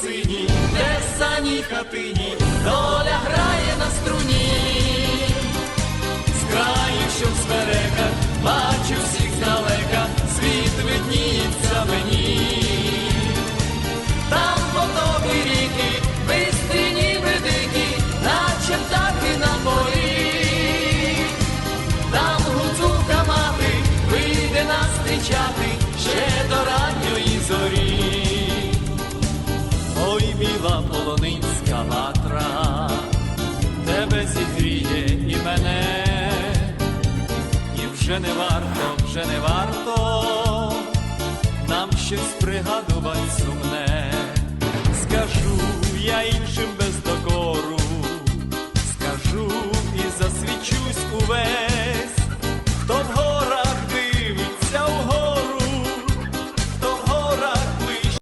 синій, де саній хатині, доля грає на струні. З краю, що в смереках, бачу всіх здалека, світ видніється мені. Там потоки ріки, бистрі ніби дикі, наче птахи на полі. Там гуцулка мати вийде нас зустрічати біла полонинська ватра, тебе зігріє і мене, і вже не варто, вже не варто нам щось пригадувати сумне. Скажу я іншим без докору, скажу і засвічусь увесь.